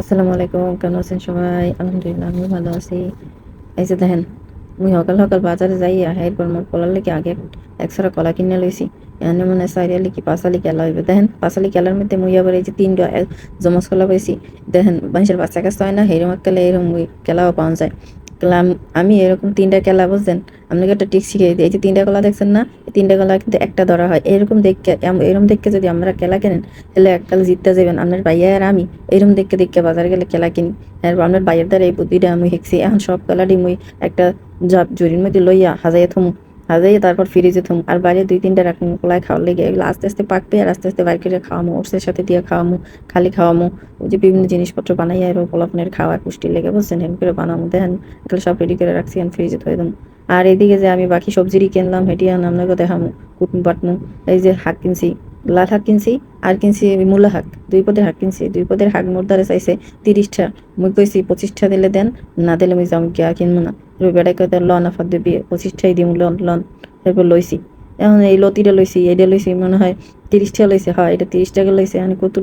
আসসালামু আলাইকুম, কেমন আছেন সবাই? আলহামদুলিল্লাহ আমি ভালো আছি। এই যে দেখেন, মুই সকাল সকাল বাজারে যাই আহের পর মোট কলার লেগে আগে একশোটা কলা কিনে লইছি। এনে মনে সাইরিয়া কি পাঁচালি কেলা হইবে। দেখেন, পাঁচালি কেলার মধ্যে মুই আবার এই যে তিনটা জমজ কলা পাইছি। দেখেন, মানুষের বাচ্চা কাছে হয় না হেরম কেলা এরম মুই কেলাও পাওয়া যায়। কেলা আমি এরকম তিনটা কেলা বুঝছেন? আপনাকে একটা টিক শিখিয়ে দিই। এই যে তিনটা কলা দেখছেন না? এই তিনটা কলা কিন্তু একটা ধরা হয়। এরকম দেখে এরকম দেখে যদি আমরা কেলা কেনেন তাহলে এক কাল জিততে যাবেন। আপনার ভাইয়া আর আমি এরকম দেখে দেখে বাজারে গেলে কেলা কিনি। এরপর আপনার ভাইয়ের দ্বারা এই বুদ্ধিটা আমি শিখছি এখন সব কালারই মুই একটা জাপ জরির মধ্যে লইয়া হাজাইয়া থমু। হাজাইয়া তারপর ফ্রিজে থুম, আর বাইরে দুই তিনটা রাখুন কলাই খাওয়ার লেগে। এগুলো আস্তে আস্তে পাকবে, আর আস্তে আস্তে বাইরে করে খাওয়ামো, ওটসের সাথে দিয়ে খাওয়ামো, খালি খাওয়ামো। ওই যে বিভিন্ন জিনিসপত্র বানাই, আর পোলাপনের খাওয়ার পুষ্টি লেগে বলছেন হেন করে বানামো। দেন এগুলো সব রেডি করে রাখছি, এখন ফ্রিজে থয়ে দেবো আর এদিকে যে আমি বাকি সবজিরই কিনলাম, হেঁটে আনলাম আপনাকে দেখামো কুটুম পাটনু এই যে হাক কিনছি। লাল শাক কিনছি, আর কিনছি মূলা শাক দুই পদের শাক কিনছি। দুই পদের শাক মোর দ্বারা চাইছে তিরিশটা মুই কইছি পঁচিশটা দিলে দেন, না দিলে মুই যাম গিয়া কিনবো না। বেড়াই কইতে লন আফার দিবি পঁচিশটাই দিম লন লন এরপর লইছি এখন এই লতিটা লইছি এইটা লইছি মনে হয় তিরিশ টাকা লইছে হয় এটা তিরিশ টাকা লইছে আমি কত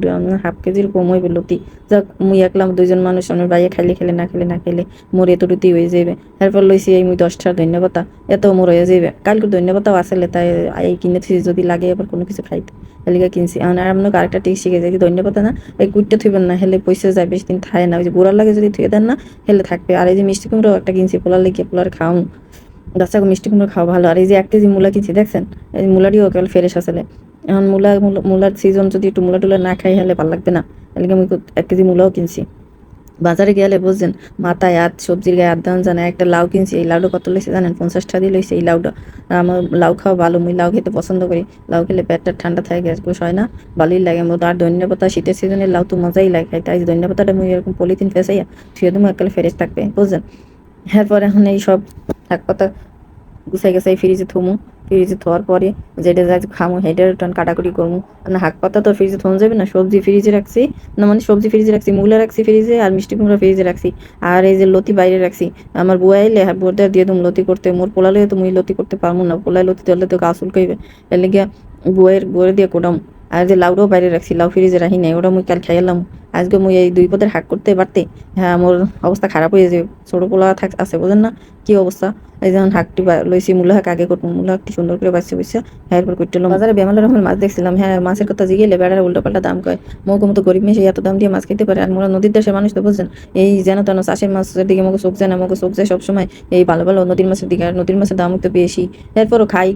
হাফ কেজির কম হইবে লতি। যাক, মুই একলাম দুইজন মানুষ আমার বাইরে খাইলে খেলে না খেলে না খেলে মোর এতটুকুই হয়ে যাবে এরপর লইছি এই মুই দশটার ধন্যবাদ। এত মোর হয়ে যাবে কালকে ধন্যবাদও আসলে তাই এই কিনে থুই যদি লাগে এবার কোনো কিছু খাইতে এলিগা কিনছি। আর আপনাকে আরেকটা টিক শিখে কি ধন্যবাদ না, এই কুইটটা থুইবেন না, হেলে পয়সা যায় বেশি দিন থাকে না। ওই যে গোড়ার লাগে যদি থুয়ে দেন না, হেলে থাকবে। আর এই যে মিষ্টি কুমড়ো একটা কিনছি পোলার লেগে পোলার খাওয়াম গাছটাকে মিষ্টি কুমড়ো খাওয়া ভালো। আর এই যে এক কেজি মূলা কিনছি, দেখছেন? এই মূলাটিও কেবল ফেরেস আসলে এখন মূলা মূলা- মূলার সিজন যদি একটু মূলা টুলা না খাই, হলে ভালো লাগবে না। এলিগে আমি এক কেজি মূলাও কিনছি। বাজারে গেলে বুঝছেন, মাথায় আধ সবজির গায়ে আধ দেওয়ান জানে, একটা লাউ কিনছি, এই লাউটা কত লইছে জানেন? পঞ্চাশটা দিয়ে লইছে এই লাউটা। আমার লাউ খাওয়া ভালো, মুই লাউ খেতে পছন্দ করি। লাউ খেলে পেটটা ঠান্ডা থাকে, গ্যাস গোস হয় না ভালোই লাগে মতো আর ধনিয়া পাতা, শীতের সিজনে লাউ তো মজাই লাগে এই ধনিয়া পাতাটা মুই এরকম পলিথিন ফেসাইয়া ছুঁয়ে দেবো একালে ফেরেস থাকবে, বুঝছেন? এরপর এখন এই সব শাক পাতা গুছাই গুছাই ফ্রিজে থমু। ফ্রিজে থোয়ার পরে যেটা যা খামু, হেডের টন কাটাকুটি করমু। না হাক পাতা তো ফ্রিজে থন যাবে না, সবজি ফ্রিজে রাখছি। না মানে সবজি ফ্রিজে রাখছি, মূলা রাখছি ফ্রিজে আর মিষ্টি কুমড়া ফ্রিজে রাখছি। আর এই যে লতি বাইরে রাখছি, আমার বুয়া এলে বোরদার দিয়ে তুমি লতি করতে। মোর পোলালে তো মুই লতি করতে পারব না, পোলায় লতি ধরলে তো গাছ উল্কাইবে এর লেগে বুয়ের বুয়ের দিয়ে কোটাম। আর যে লাউটাও বাইরে রাখছি, লাউ ফ্রিজে রাখি নাই, ওটা মুই কাল খাইলাম আজকে মুই এই দুই পদের হাক করতে পারতে। হ্যাঁ আমার অবস্থা খারাপ হয়ে যাবে ছোটো পোলা থাক আছে বোঝেন না, কি অবস্থা? এই যেমন হাকটি লইছি, মূলা হাক আগে করব, মূলা হাকটি সুন্দর করে বাঁচছে বুঝছে হ্যাঁ এরপর করতে বাজারে বেমাল রকমের মাছ দেখছিলাম হ্যাঁ মাছের কথা জিগেলে বেড়ার উল্টো পাল্টা দাম কয়। মৌকে মতো গরিব মেশে এত দাম দিয়ে মাছ খেতে পারে, আর মোরা নদীর দেশের মানুষ তো বুঝছেন, এই যেন তেন চাষের মাছের দিকে মুখে চোখ যায় না মুখে চোখ যায় সবসময়, এই ভালো ভালো নদীর মাছের দিকে, আর নদীর মাছের দাম একটু বেশি। এরপরও খাই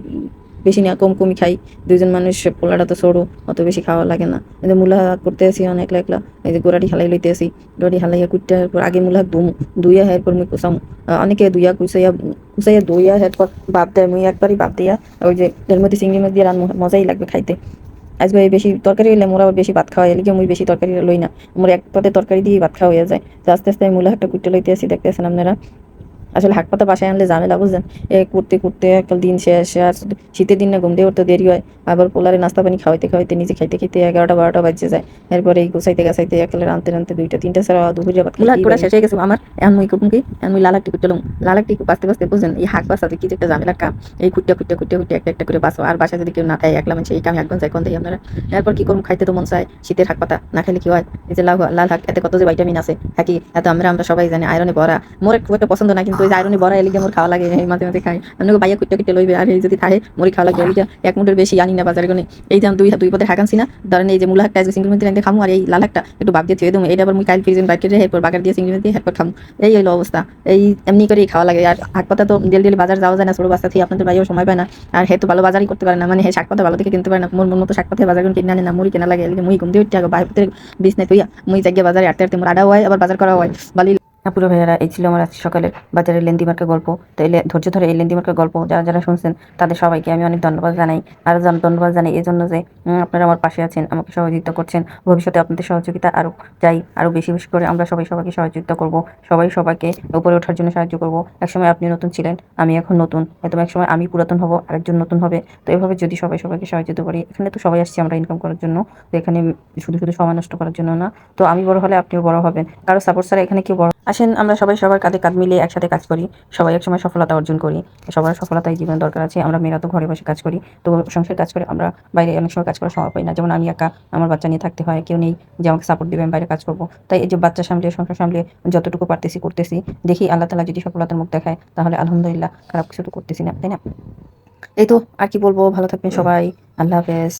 বেশি না, কম কমই খাই। দুজন মানুষ, পোলাটা তো সরু অত বেশি খাওয়া লাগে না। যে মূলা করতে আসি অনেক একলা এই যে গোড়াটি হালাই লইতে আসি। গোড়াটি হালাইয়া কুটতে পর আগে মূলা দুমু দুইয়া হের পর মুই কুসাম। অনেকে দুইয়া কুচাইয়া কুচাইয়া দুইয়া হের পর বাপ দেয়। মুই একবারই বাপ দিয়া ওই যে এর মধ্যে চিংড়ি মাছ দিয়ে রান মজাই লাগবে খাইতে। আজকে বেশি তরকারি হইলে মোরা বেশি ভাত খাওয়া এলিকে মুই বেশি তরকারি লই না। মোর এক পদে তরকারি দিয়ে ভাত খাওয়া হয়ে যায়। আস্তে আস্তে মূলা একটা কুটতে লইতে আসি। দেখতেছেন আপনারা। আসলে হাক পাতা বাসায় আনলে ঝামেলা বুঝলেন? এ করতে করতে একটা দিন শেষ আর শীতের দিন না ঘুম দিয়ে উঠতে দেরি হয়। আবার পোলারে নাস্তা পানি খাওয়াইতে খাওয়াইতে নিজে খাইতে খাইতে এগারোটা বারোটা বাজে যায়। এরপরে এই গুছাইতে গাছাইতে একালে রানতে রানতে দুইটা তিনটা ছাড়া দুপুরে ভাত মুলা পুরা শেষ হয়ে গেছে আমার। এখন মুই করুন কি? এখন মুই লালাকটি কুটলাম লালাকটি বাঁচতে বাঁচতে বুঝলেন? এই হাক বাঁচাতে কি একটা ঝামেলা কাম। এই কুটটা কুটটা কুটটা কুটে একটা একটা করে বাঁচো আর বাসা যদি কেউ না খায় একলা মানুষ এই কামে একদম যায় কোন দিই আপনারা? এরপর কি করুন খাইতে তো মন চায় শীতের হাক পাতা না খেলে কি হয়? এই যে লাল লাল হাক এতে কত যে ভাইটামিন আছে। থাকি এত আমরা আমরা সবাই জানি আয়রনে ভরা। মোর খুব একটা পছন্দ না কিন্তু যে আয়রনে ভরা এলিগে মোর খাওয়া লাগে এই মাঝে মাঝে খাই। আমি বাইয়া কুটে কুটে লইবে আর এই যদি থাকে মরি খাওয়া লাগে, এলিগে, এক মুঠের বেশি আনি না বাজারে কোনে এই আমি দুই দুই পথে হাকানছি না ধরেন এই যে মূলা হাকটা আজকে সিঙ্গল মধ্যে রেখে খামু আর এই লাল হাকটা একটু বাপ দিয়ে থুয়ে দেবো এটা আবার মুই কাল ফ্রিজেন বাইকে রেখে এরপর বাগার দিয়ে সিঙ্গল দিয়ে এরপর খামু। এই হলো অবস্থা এই এমনি করেই খাওয়া লাগে। আর হাক পাতা তো ডেলি ডেলি বাজার যাওয়া যায় না ছোটো বাচ্চা থেকে আপনাদের বাইরেও সময় পায় না। আর হে তো ভালো বাজারই করতে পারে না মানে হে শাক পাতা ভালো থেকে কিনতে পারে না। মোর মন মতো শাক পাতা বাজার কিনে আনে না মুড়ি কেনা লাগে, এলিগে, মুই ঘুম দিয়ে উঠতে আগে বাইরে বিষ নাই তুইয়া মুই জায়গায় বাজারে আটতে আটতে মোর আডাও হয়, আবার বাজার করা হয়। ভালোই আপুরা ভাইয়ারা, এই ছিল আমার আজকে সকালের বাজারের লেন্দি মার্কের গল্প। তো ধৈর্য ধরে এই লেন্দি মার্কের গল্প যারা যারা শুনছেন, তাদের সবাইকে আমি অনেক ধন্যবাদ জানাই। আর ধন্যবাদ জানাই এই জন্য যে আপনারা আমার পাশে আছেন, আমাকে সহযোগিতা করছেন। ভবিষ্যতে আপনাদের সহযোগিতা আরও চাই আরও বেশি বেশি করে আমরা সবাই সবাইকে সহযোগিতা করব। সবাই সবাইকে উপরে ওঠার জন্য সাহায্য করব। একসময় আপনি নতুন ছিলেন, আমি এখন নতুন। হয়তো একসময় আমি পুরাতন হব, আরেকজন নতুন হবে। তো এভাবে যদি সবাই সবাইকে সহযোগিতা করি, এখানে তো সবাই আসছি আমরা ইনকাম করার জন্য। তো এখানে শুধু শুধু সময় নষ্ট করার জন্য না। তো আমি বড় হলে আপনিও বড় হবেন। কারও সাপোর্ট ছাড়া এখানে কেউ বড় আসেন, আমরা সবাই সবার কাঁধে কাঁধ মিলিয়ে একসাথে কাজ করি। সবাই একসময় সফলতা অর্জন করি। সবার সফলতাই জীবনে দরকার আছে। আমরা মেয়েরা তো ঘরে বসে কাজ করি। তো সংসার কাজ করে আমরা বাইরে অনেক সময় কাজ করার সময় পাই না। যেমন আমি একা, আমার বাচ্চা নিয়ে থাকতে হয়, কেউ নেই যে আমাকে সাপোর্ট দেবে, আমি বাইরে কাজ করব। তাই এই যে বাচ্চা সামলে, সংসার সামলে যতটুকু পারতেছি, করতেছি, দেখি আল্লাহ তালা যদি সফলতার মুখ দেখায়, তাহলে আলহামদুলিল্লাহ খারাপ কিছু তো করতেছি না, তাই না? এই তো, আর কি বলব? ভালো থাকবেন সবাই। আল্লাহ হাফেজ।